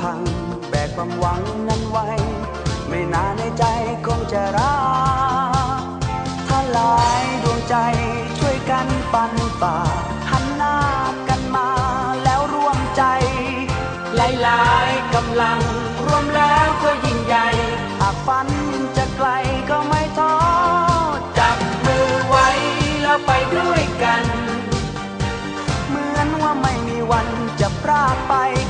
พัง แบกความหวังนั้นไว้ ไม่นานในใจคงจะรักถ้าหลายดวงใจช่วยกันปันฝ่า หันหน้ากันมาแล้วร่วมใจ หลายๆกำลังรวมแล้วก็ยิ่งใหญ่หากฝันจะไกลก็ไม่ท้อจับมือไว้แล้วไปด้วยกัน เหมือนว่าไม่มีวันจะพรากไปพรากไป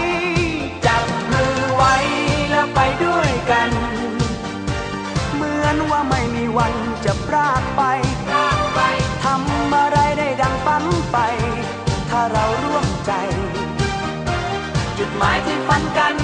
นว่าไม่มีวันจะพรากไปพรากไป ทำอะไรได้ดังฝันไป ถ้าเราร่วมใจ จุดหมายที่ฝันกัน